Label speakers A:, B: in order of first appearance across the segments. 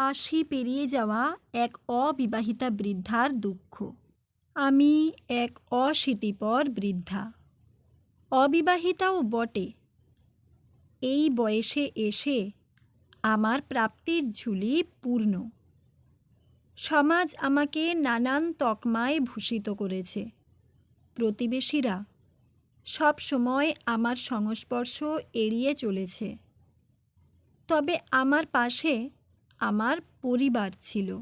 A: আশি পেরিয়ে যাওয়া এক অবিবাহিতা বৃদ্ধার দুঃখ। আমি এক অশীতিপর বৃদ্ধা। অবিবাহিতাও বটে। এই বয়সে এসে আমার প্রাপ্তির ঝুলি পূর্ণ। সমাজ আমাকে নানান তকমায় ভূষিত করেছে। প্রতিবেশীরা সব সময় আমার সংস্পর্শ এড়িয়ে চলেছে। তবে আমার পাশে আমার পরিবার ছিল।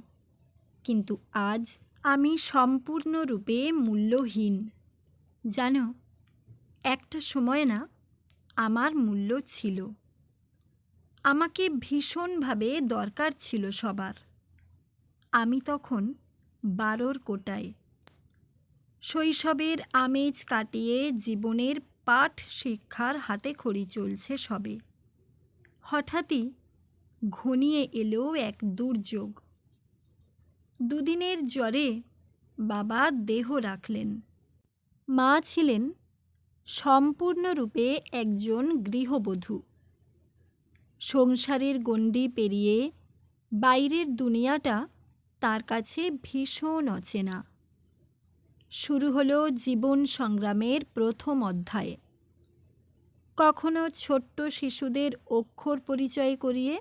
A: কিন্তু আজ আমি সম্পূর্ণরূপে মূল্যহীন। জানো, একটা সময় না, আমার মূল্য ছিল। আমাকে ভীষণভাবে দরকার ছিল সবার। আমি তখন বারোর কোটায়। শৈশবের আমেজ কাটিয়ে জীবনের পাঠ শিক্ষার হাতে খড়ি চলছে সবে। হঠাৎই ঘনিয়ে এলো এক দুর্যোগ। দুদিনের জ্বরে বাবা দেহ রাখলেন। মা ছিলেন সম্পূর্ণরূপে একজন গৃহবধূ। সংসারের গণ্ডি পেরিয়ে বাইরের দুনিয়াটা তার কাছে ভীষণ অচেনা। শুরু হলো জীবন সংগ্রামের প্রথম অধ্যায়। কখনো ছোট্ট শিশুদের অক্ষর পরিচয় করিয়ে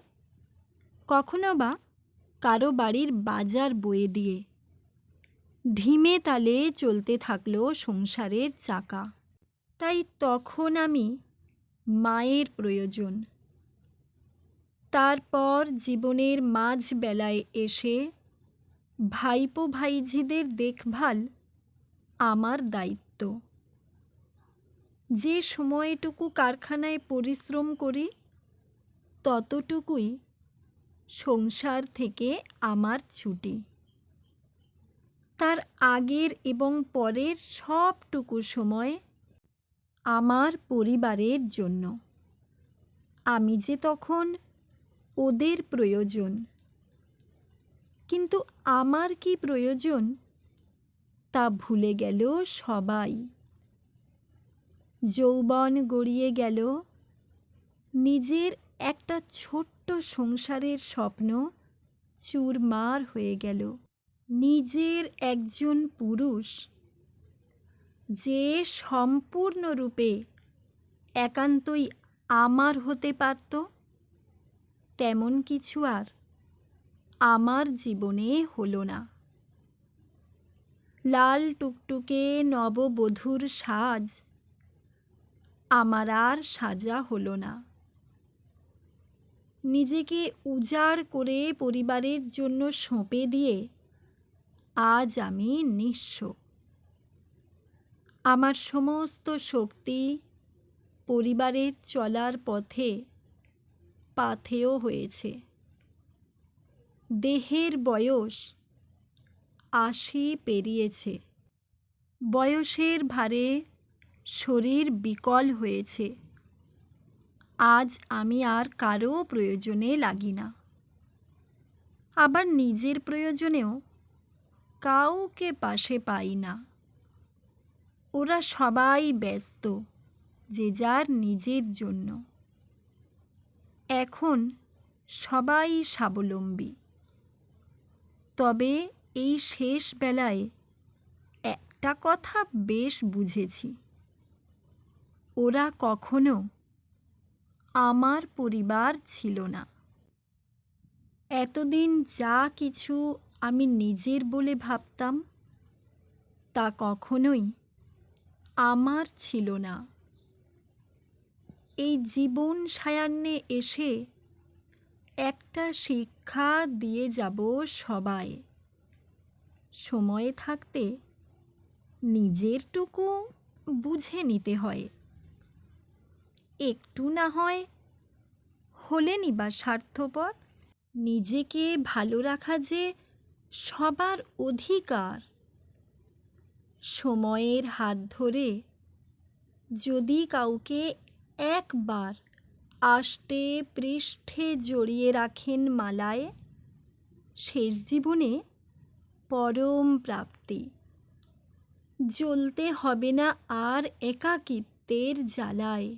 A: কখনো বা কারও বাড়ির বাজার বয়ে দিয়ে। ঢিমে তালে চলতে থাকল সংসারের চাকা। তাই তখন আমি মায়ের প্রয়োজন। তারপর জীবনের মাঝ বেলায় এসে ভাইপো ভাইঝিদের দেখভাল আমার দায়িত্ব। যে সময়টুকু কারখানায় পরিশ্রম করি, ততটুকুই সংসার থেকে আমার ছুটি। তার আগের এবং পরের সবটুকু সময় আমার পরিবারের জন্য। আমি যে তখন ওদের প্রয়োজন। কিন্তু আমার কি প্রয়োজন তা ভুলে গেল সবাই। যৌবন গড়িয়ে গেল নিজের একটা ছোট্ট সংসারের স্বপ্ন চুরমার হয়ে গেল। নিজের একজন পুরুষ যে সম্পূর্ণরূপে একান্তই আমার হতে পারত, তেমন কিছু আর আমার জীবনে হলো না। লাল টুকটুকে নববধূর সাজ আমার আর সাজা হলো না। নিজেকে উজাড় করে পরিবারের জন্য সঁপে দিয়ে, আজ আমি নিঃস্ব। আমার সমস্ত শক্তি পরিবারের চলার পথে পাথেয় হয়েছে। দেহের বয়স আশি পেরিয়েছে। বয়সের ভারে শরীর বিকল হয়েছে। আজ আমি আর কারও প্রয়োজনে লাগি না। আবার নিজের প্রয়োজনেও কাউকে পাশে পাই না। ওরা সবাই ব্যস্ত, যে যার নিজের জন্য। এখন সবাই স্বাবলম্বী। তবে এই শেষ বেলায় একটা কথা বেশ বুঝেছি। ওরা কখনো আমার পরিবার ছিল না। এতদিন যা কিছু আমি নিজের বলে ভাবতাম, তা কখনোই আমার ছিল না। এই জীবন সায়ান্নে এসে একটা শিক্ষা দিয়ে যাব সবাই। সময়ে থাকতে নিজেরটুকু বুঝে নিতে হয়। একটু না হয়। হলেনই বা স্বার্থপর? নিজেকে ভালো রাখা যে সবার অধিকার। সময়ের হাত ধরে যদি কাউকে একবার আষ্টে পৃষ্ঠে জড়িয়ে রাখেন মালায়, শেষ জীবনে পরম প্রাপ্তি। জ্বলতে হবে না আর একাকিত্বের জ্বালায়।